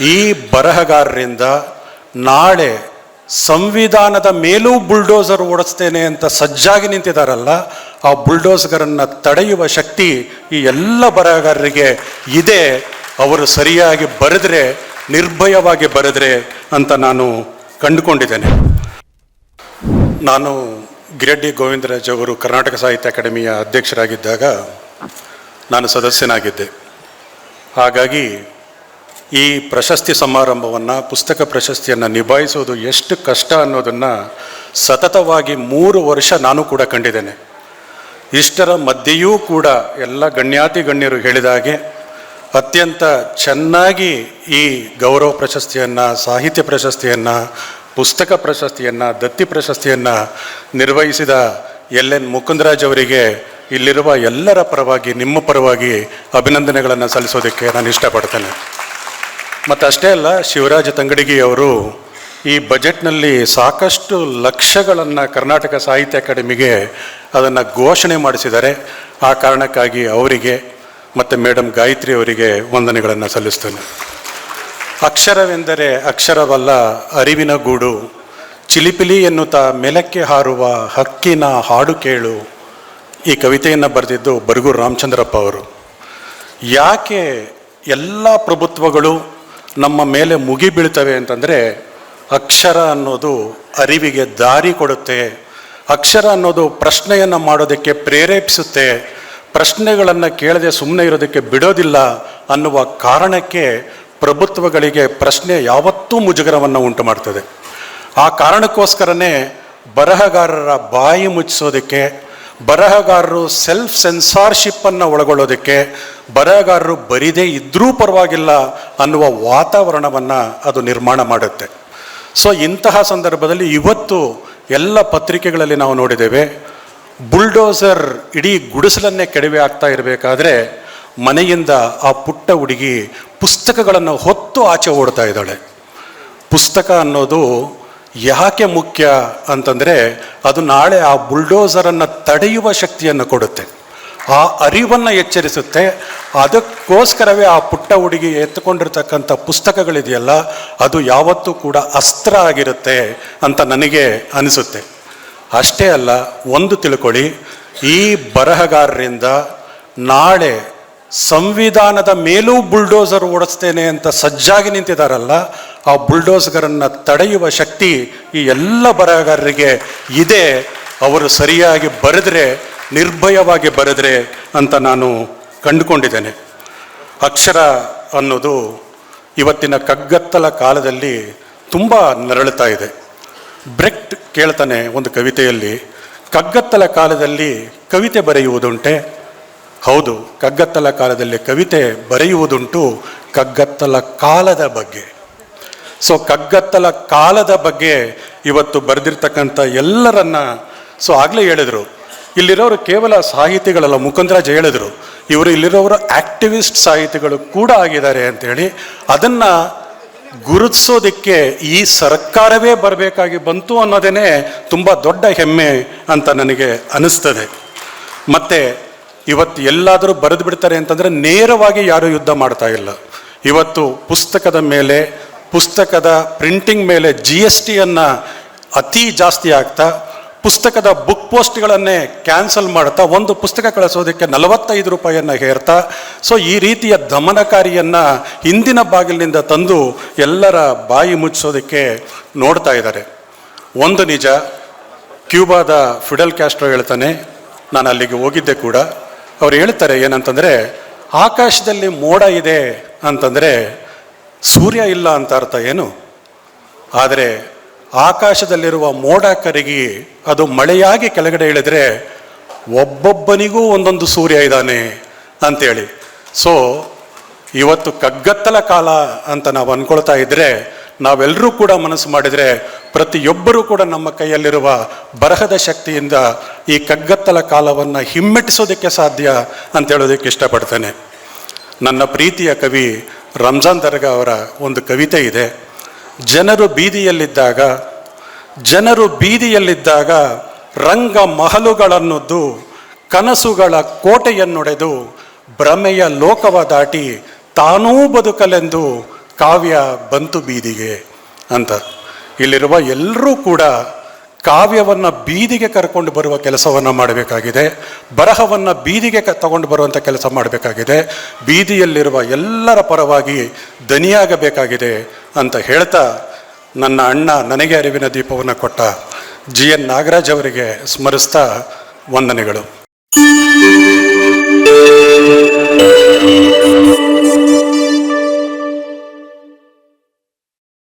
ಈ ಬರಹಗಾರರಿಂದ ನಾಳೆ ಸಂವಿಧಾನದ ಮೇಲೂ ಬುಲ್ಡೋಸರ್ ಓಡಿಸ್ತೇನೆ ಅಂತ ಸಜ್ಜಾಗಿ ನಿಂತಿದ್ದಾರಲ್ಲ ಆ ಬುಲ್ಡೋಸರನ್ನು ತಡೆಯುವ ಶಕ್ತಿ ಈ ಎಲ್ಲ ಬರಹಗಾರರಿಗೆ ಇದೆ. ಅವರು ಸರಿಯಾಗಿ ಬರೆದ್ರೆ, ನಿರ್ಭಯವಾಗಿ ಬರೆದ್ರೆ ಅಂತ ನಾನು ಕಂಡುಕೊಂಡಿದ್ದೇನೆ. ನಾನು ಗಿರಡ್ಡಿ ಗೋವಿಂದರಾಜ್ ಅವರು ಕರ್ನಾಟಕ ಸಾಹಿತ್ಯ ಅಕಾಡೆಮಿಯ ಅಧ್ಯಕ್ಷರಾಗಿದ್ದಾಗ ನಾನು ಸದಸ್ಯನಾಗಿದ್ದೆ. ಹಾಗಾಗಿ ಈ ಪ್ರಶಸ್ತಿ ಸಮಾರಂಭವನ್ನು, ಪುಸ್ತಕ ಪ್ರಶಸ್ತಿಯನ್ನು ನಿಭಾಯಿಸೋದು ಎಷ್ಟು ಕಷ್ಟ ಅನ್ನೋದನ್ನು ಸತತವಾಗಿ ಮೂರು ವರ್ಷ ನಾನು ಕೂಡ ಕಂಡಿದ್ದೇನೆ. ಇಷ್ಟರ ಮಧ್ಯೆಯೂ ಕೂಡ ಎಲ್ಲ ಗಣ್ಯಾತಿ ಗಣ್ಯರು ಹೇಳಿದ ಹಾಗೆ ಅತ್ಯಂತ ಚೆನ್ನಾಗಿ ಈ ಗೌರವ ಪ್ರಶಸ್ತಿಯನ್ನು, ಸಾಹಿತ್ಯ ಪ್ರಶಸ್ತಿಯನ್ನು, ಪುಸ್ತಕ ಪ್ರಶಸ್ತಿಯನ್ನು, ದತ್ತಿ ಪ್ರಶಸ್ತಿಯನ್ನು ನಿರ್ವಹಿಸಿದ ಎಲ್ ಎನ್ ಮುಕುಂದರಾಜ್ ಅವರಿಗೆ ಇಲ್ಲಿರುವ ಎಲ್ಲರ ಪರವಾಗಿ, ನಿಮ್ಮ ಪರವಾಗಿ ಅಭಿನಂದನೆಗಳನ್ನು ಸಲ್ಲಿಸೋದಕ್ಕೆ ನಾನು ಇಷ್ಟಪಡ್ತೇನೆ. ಮತ್ತು ಅಷ್ಟೇ ಅಲ್ಲ, ಶಿವರಾಜ ತಂಗಡಿಗಿ ಅವರು ಈ ಬಜೆಟ್ನಲ್ಲಿ ಸಾಕಷ್ಟು ಲಕ್ಷಗಳನ್ನು ಕರ್ನಾಟಕ ಸಾಹಿತ್ಯ ಅಕಾಡೆಮಿಗೆ ಅದನ್ನು ಘೋಷಣೆ ಮಾಡಿಸಿದ್ದಾರೆ. ಆ ಕಾರಣಕ್ಕಾಗಿ ಅವರಿಗೆ ಮತ್ತು ಮೇಡಮ್ ಗಾಯತ್ರಿ ಅವರಿಗೆ ವಂದನೆಗಳನ್ನು ಸಲ್ಲಿಸ್ತೇನೆ. ಅಕ್ಷರವೆಂದರೆ ಅಕ್ಷರವಲ್ಲ, ಅರಿವಿನ ಗೂಡು. ಚಿಲಿಪಿಲಿ ಎನ್ನುತ್ತಾ ಮೆಲಕ್ಕೆ ಹಾರುವ ಹಕ್ಕಿನ ಹಾಡು ಕೇಳು. ಈ ಕವಿತೆಯನ್ನು ಬರೆದಿದ್ದು ಬರಗೂರು ರಾಮಚಂದ್ರಪ್ಪ ಅವರು. ಯಾಕೆ ಎಲ್ಲ ಪ್ರಭುತ್ವಗಳು ನಮ್ಮ ಮೇಲೆ ಮುಗಿ ಬೀಳ್ತವೆ ಅಂತಂದರೆ ಅಕ್ಷರ ಅನ್ನೋದು ಅರಿವಿಗೆ ದಾರಿ ಕೊಡುತ್ತೆ. ಅಕ್ಷರ ಅನ್ನೋದು ಪ್ರಶ್ನೆಯನ್ನು ಮಾಡೋದಕ್ಕೆ ಪ್ರೇರೇಪಿಸುತ್ತೆ. ಪ್ರಶ್ನೆಗಳನ್ನು ಕೇಳದೆ ಸುಮ್ಮನೆ ಇರೋದಕ್ಕೆ ಬಿಡೋದಿಲ್ಲ ಅನ್ನುವ ಕಾರಣಕ್ಕೆ ಪ್ರಭುತ್ವಗಳಿಗೆ ಪ್ರಶ್ನೆ ಯಾವತ್ತೂ ಮುಜುಗರವನ್ನು ಉಂಟು ಮಾಡ್ತದೆ. ಆ ಕಾರಣಕ್ಕೋಸ್ಕರನೇ ಬರಹಗಾರರ ಬಾಯಿ ಮುಚ್ಚಿಸೋದಕ್ಕೆ ಬರಹಗಾರರು ಸೆಲ್ಫ್ ಸೆನ್ಸಾರ್ಶಿಪ್ಪನ್ನು ಒಳಗೊಳ್ಳೋದಕ್ಕೆ ಬರಹಗಾರರು ಬರಿದೇ ಇದ್ದರೂ ಪರವಾಗಿಲ್ಲ ಅನ್ನುವ ವಾತಾವರಣವನ್ನು ಅದು ನಿರ್ಮಾಣ ಮಾಡುತ್ತೆ. ಸೊ ಇಂತಹ ಸಂದರ್ಭದಲ್ಲಿ ಇವತ್ತು ಎಲ್ಲ ಪತ್ರಿಕೆಗಳಲ್ಲಿ ನಾವು ನೋಡಿದ್ದೇವೆ ಬುಲ್ಡೋಸರ್ ಇಡೀ ಗುಡಿಸಲನ್ನೇ ಕೆಡವೆ ಆಗ್ತಾ ಇರಬೇಕಾದ್ರೆ ಮನೆಯಿಂದ ಆ ಪುಟ್ಟ ಹುಡುಗಿ ಪುಸ್ತಕಗಳನ್ನು ಹೊತ್ತು ಆಚೆ ಓಡ್ತಾ ಇದ್ದಾಳೆ. ಪುಸ್ತಕ ಅನ್ನೋದು ಯಾಕೆ ಮುಖ್ಯ ಅಂತಂದರೆ ಅದು ನಾಳೆ ಆ ಬುಲ್ಡೋಸರನ್ನು ತಡೆಯುವ ಶಕ್ತಿಯನ್ನು ಕೊಡುತ್ತೆ. ಆ ಅರಿವನ್ನು ಎಚ್ಚರಿಸುತ್ತೆ. ಅದಕ್ಕೋಸ್ಕರವೇ ಆ ಪುಟ್ಟ ಹುಡುಗಿ ಎತ್ತುಕೊಂಡಿರ್ತಕ್ಕಂಥ ಪುಸ್ತಕಗಳಿದೆಯಲ್ಲ, ಅದು ಯಾವತ್ತೂ ಕೂಡ ಅಸ್ತ್ರ ಆಗಿರುತ್ತೆ ಅಂತ ನನಗೆ ಅನಿಸುತ್ತೆ. ಅಷ್ಟೇ ಅಲ್ಲ, ಒಂದು ತಿಳ್ಕೊಳ್ಳಿ, ಈ ಬರಹಗಾರರಿಂದ ನಾಳೆ ಸಂವಿಧಾನದ ಮೇಲೂ ಬುಲ್ಡೋಸರ್ ಓಡಿಸ್ತೇನೆ ಅಂತ ಸಜ್ಜಾಗಿ ನಿಂತಿದ್ದಾರಲ್ಲ ಆ ಬುಲ್ಡೋಸರನ್ನು ತಡೆಯುವ ಶಕ್ತಿ ಈ ಎಲ್ಲ ಬರಹಗಾರರಿಗೆ ಇದೆ. ಅವರು ಸರಿಯಾಗಿ ಬರೆದ್ರೆ, ನಿರ್ಭಯವಾಗಿ ಬರೆದ್ರೆ ಅಂತ ನಾನು ಕಂಡುಕೊಂಡಿದ್ದೇನೆ. ಅಕ್ಷರ ಅನ್ನೋದು ಇವತ್ತಿನ ಕಗ್ಗತ್ತಲ ಕಾಲದಲ್ಲಿ ತುಂಬ ನರಳುತ್ತಾ ಇದೆ. ಬ್ರೆಕ್ಟ್ ಕೇಳ್ತಾನೆ ಒಂದು ಕವಿತೆಯಲ್ಲಿ, ಕಗ್ಗತ್ತಲ ಕಾಲದಲ್ಲಿ ಕವಿತೆ ಬರೆಯುವುದುಂಟೆ ಹೌದು, ಕಗ್ಗತ್ತಲ ಕಾಲದಲ್ಲಿ ಕವಿತೆ ಬರೆಯುವುದುಂಟು ಕಗ್ಗತ್ತಲ ಕಾಲದ ಬಗ್ಗೆ. ಸೊ ಕಗ್ಗತ್ತಲ ಕಾಲದ ಬಗ್ಗೆ ಇವತ್ತು ಬರೆದಿರ್ತಕ್ಕಂಥ ಎಲ್ಲರನ್ನ ಸೊ ಆಗಲೇ ಹೇಳಿದರು. ಇಲ್ಲಿರೋರು ಕೇವಲ ಸಾಹಿತಿಗಳಲ್ಲ, ಮುಕುಂದರಾಜ್ ಹೇಳಿದರು. ಇವರು ಇಲ್ಲಿರೋರು ಆಕ್ಟಿವಿಸ್ಟ್ ಸಾಹಿತಿಗಳು ಕೂಡ ಆಗಿದ್ದಾರೆ ಅಂತೇಳಿ. ಅದನ್ನು ಗುರುತಿಸೋದಕ್ಕೆ ಈ ಸರ್ಕಾರವೇ ಬರಬೇಕಾಗಿ ಬಂತು ಅನ್ನೋದೇ ತುಂಬ ದೊಡ್ಡ ಹೆಮ್ಮೆ ಅಂತ ನನಗೆ ಅನ್ನಿಸ್ತದೆ ಮತ್ತು ಇವತ್ತು ಎಲ್ಲಾದರೂ ಬರೆದು ಬಿಡ್ತಾರೆ ಅಂತಂದರೆ ನೇರವಾಗಿ ಯಾರೂ ಯುದ್ಧ ಮಾಡ್ತಾ ಇಲ್ಲ. ಇವತ್ತು ಪುಸ್ತಕದ ಮೇಲೆ, ಪುಸ್ತಕದ ಪ್ರಿಂಟಿಂಗ್ ಮೇಲೆ ಜಿ ಎಸ್ ಟಿಯನ್ನು ಅತಿ ಜಾಸ್ತಿ ಆಗ್ತಾ ಪುಸ್ತಕದ ಬುಕ್ ಪೋಸ್ಟ್ಗಳನ್ನೇ ಕ್ಯಾನ್ಸಲ್ ಮಾಡ್ತಾ, ಒಂದು ಪುಸ್ತಕ ಕಳಿಸೋದಕ್ಕೆ ನಲವತ್ತೈದು ರೂಪಾಯಿಯನ್ನು ಹೇರ್ತಾ ಸೊ ಈ ರೀತಿಯ ದಮನಕಾರಿಯನ್ನು ಹಿಂದಿನ ಬಾಗಿಲಿನಿಂದ ತಂದು ಎಲ್ಲರ ಬಾಯಿ ಮುಚ್ಚಿಸೋದಕ್ಕೆ ನೋಡ್ತಾ ಇದ್ದಾರೆ. ಒಂದು ನಿಜ, ಕ್ಯೂಬಾದ ಫಿಡಲ್ ಕ್ಯಾಸ್ಟ್ರೋ ಹೇಳ್ತಾನೆ ನಾನು ಅಲ್ಲಿಗೆ ಹೋಗಿದ್ದೆ ಕೂಡ. ಅವ್ರು ಹೇಳ್ತಾರೆ ಏನಂತಂದರೆ, ಆಕಾಶದಲ್ಲಿ ಮೋಡ ಇದೆ ಅಂತಂದರೆ ಸೂರ್ಯ ಇಲ್ಲ ಅಂತ ಅರ್ಥ ಏನು? ಆದರೆ ಆಕಾಶದಲ್ಲಿರುವ ಮೋಡ ಕರಗಿ ಅದು ಮಳೆಯಾಗಿ ಕೆಳಗಡೆ ಇಳಿದ್ರೆ ಒಬ್ಬೊಬ್ಬನಿಗೂ ಒಂದೊಂದು ಸೂರ್ಯ ಇದ್ದಾನೆ ಅಂತೇಳಿ. ಸೊ ಇವತ್ತು ಕಗ್ಗತ್ತಲ ಕಾಲ ಅಂತ ನಾವು ಅಂದ್ಕೊಳ್ತಾ ಇದ್ರೆ ನಾವೆಲ್ಲರೂ ಕೂಡ ಮನಸ್ಸು ಮಾಡಿದರೆ ಪ್ರತಿಯೊಬ್ಬರೂ ಕೂಡ ನಮ್ಮ ಕೈಯಲ್ಲಿರುವ ಬರಹದ ಶಕ್ತಿಯಿಂದ ಈ ಕಗ್ಗತ್ತಲ ಕಾಲವನ್ನು ಹಿಮ್ಮೆಟ್ಟಿಸೋದಕ್ಕೆ ಸಾಧ್ಯ ಅಂತ ಹೇಳೋದಕ್ಕೆ ಇಷ್ಟಪಡ್ತೇನೆ. ನನ್ನ ಪ್ರೀತಿಯ ಕವಿ ರಂಜಾನ್ ದರ್ಗಾ ಅವರ ಒಂದು ಕವಿತೆ ಇದೆ. ಜನರು ಬೀದಿಯಲ್ಲಿದ್ದಾಗ ಜನರು ಬೀದಿಯಲ್ಲಿದ್ದಾಗ ರಂಗ ಮಹಲುಗಳನ್ನುದ್ದು, ಕನಸುಗಳ ಕೋಟೆಯನ್ನೊಡೆದು ಭ್ರಮೆಯ ಲೋಕವ ದಾಟಿ ತಾನೂ ಬದುಕಲೆಂದು ಕಾವ್ಯ ಬಂತು ಬೀದಿಗೆ ಅಂತ. ಇಲ್ಲಿರುವ ಎಲ್ಲರೂ ಕೂಡ ಕಾವ್ಯವನ್ನು ಬೀದಿಗೆ ಕರ್ಕೊಂಡು ಬರುವ ಕೆಲಸವನ್ನು ಮಾಡಬೇಕಾಗಿದೆ. ಬರಹವನ್ನು ಬೀದಿಗೆ ಕ, ತಗೊಂಡು ಬರುವಂಥ ಕೆಲಸ ಮಾಡಬೇಕಾಗಿದೆ. ಬೀದಿಯಲ್ಲಿರುವ ಎಲ್ಲರ ಪರವಾಗಿ ದನಿಯಾಗಬೇಕಾಗಿದೆ ಅಂತ ಹೇಳ್ತಾ ನನ್ನ ಅಣ್ಣ ನನಗೆ ಅರಿವಿನ ದೀಪವನ್ನು ಕೊಟ್ಟ ಜಿ ಎನ್ ನಾಗರಾಜ್ ಅವರಿಗೆ ಸ್ಮರಿಸ್ತಾ ವಂದನೆಗಳು.